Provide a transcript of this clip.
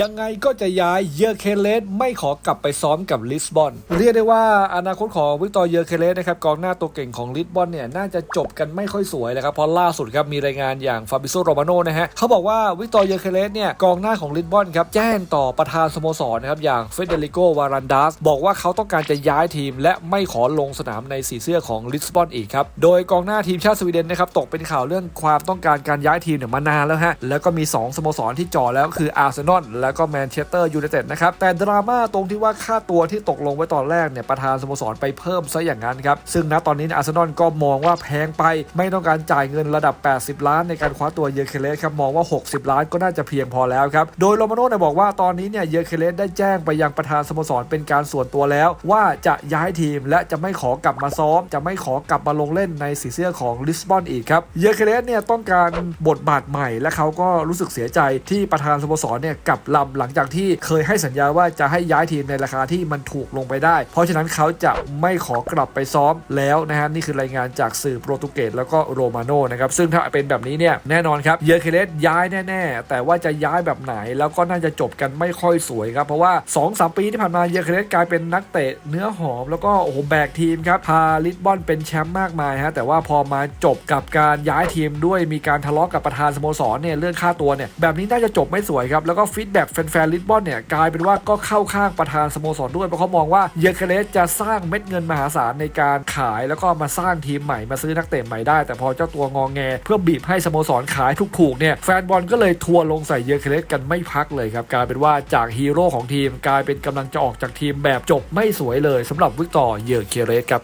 ยังไงก็จะย้ายเยอร์เคเลสไม่ขอกลับไปซ้อมกับลิสบอน เรียกได้ว่าอนาคตของวิกตอร์เยอร์เคเลสนะครับกองหน้าตัวเก่งของลิสบอนเนี่ยน่าจะจบกันไม่ค่อยสวยเลยครับเพราะล่าสุดครับมีรายงานอย่างฟาบิโซโรมาโนนะฮะเขาบอกว่าวิกตอร์เยอร์เคเลสเนี่ยกองหน้าของลิสบอนครับแจ้งต่อประธานสโมสรนะครับอย่างเฟเดริโกวารันดัสบอกว่าเขาต้องการจะย้ายทีม และไม่ขอลงสนามในสีเสื้อของลิสบอนอีกครับโดยกองหน้าทีมชาติสวีเดนนะครับตกเป็นข่าวเรื่องความต้องการการย้ายทีมเนี่ยมานานแล้วฮะแล้วก็มี 2 สโมสรที่จ่อแล้วก็คืออาร์เซนอลแล้วก็แมนเชสเตอร์ยูไนเต็ดนะครับ แต่ดราม่าตรงที่ว่าค่าตัวที่ตกลงไว้ตอนแรกเนี่ยประธานสโมสรไปเพิ่มซะอย่างนั้นครับ ซึ่งณตอนนี้อาร์เซนอลก็มองว่าแพงไป ไม่ต้องการจ่ายเงินระดับ 80 ล้านในการคว้าตัวเยอร์เคเลสครับมองว่า 60 ล้านก็น่าจะเพียงพอแล้วครับ โดยโรมาโน่เนี่ยบอกว่าตอนนี้เนี่ยเยอร์เคเลสได้แจ้งไปยังประธานสโมสรเป็นการส่วนตัวแล้ว ว่าจะย้ายทีมและจะไม่ขอกลับมาซ้อม จะไม่ขอกลับมาลงเล่นในสีเสื้อของลิสบอนอีกครับเยอร์เคเลสเนี่ยต้องการบทบาทใหม่และเขาก็รู้สึกเสียใจที่ประธานสโมสรเนี่ยกลับลำหลังจากที่เคยให้สัญญาว่าจะให้ย้ายทีมในราคาที่มันถูกลงไปได้ เพราะฉะนั้นเขาจะไม่ขอกลับไปซ้อมแล้วนะฮะนี่คือรายงานจากสื่อโปรตุเกสแล้วก็โรมาโนนะครับซึ่งถ้าเป็นแบบนี้เนี่ยแน่นอนครับเยอร์เคเลสย้ายแน่ๆ แต่ว่าจะย้ายแบบไหนแล้วก็น่าจะจบกันไม่ค่อยสวยครับ เพราะว่า2-3ปีที่ผ่านมาเยอร์เคเลสกลายเป็นนักเตะเนื้อหอม แล้วก็โอ้โหแบกทีมครับพาลิสบอนเป็นแชมป์มากมายฮะแต่ว่าพอมาจบกับการย้ายทีมด้วยมีการทะเลาะกับประธานสโมสรเนี่ยเรื่องค่าตัวเนี่ยแบบนี้น่าจะจบไม่สวยครับแล้วก็ฟีดแบกแฟนๆลิสบอนเนี่ยกลายเป็นว่าก็เข้าข้างประธานสโมสรด้วยเพราะเขามองว่าเยอเคเลสจะสร้างเม็ดเงินมหาศาลในการขายแล้วก็มาสร้างทีมใหม่มาซื้อนักเตะใหม่ได้ แต่พอเจ้าตัวงองแง เพื่อบีบให้สโมสรขายถูกๆเนี่ยแฟนบอลก็เลยทัวร์ลงใส่เยอเคเลสกันไม่พักเลยครับกลายเป็นว่าจากฮีโร่ของทีมกลายเป็นกำลังจะออกจากทีมแบบจบไม่สวยเลยสำหรับวิกตอร์เยอเคเลสครับ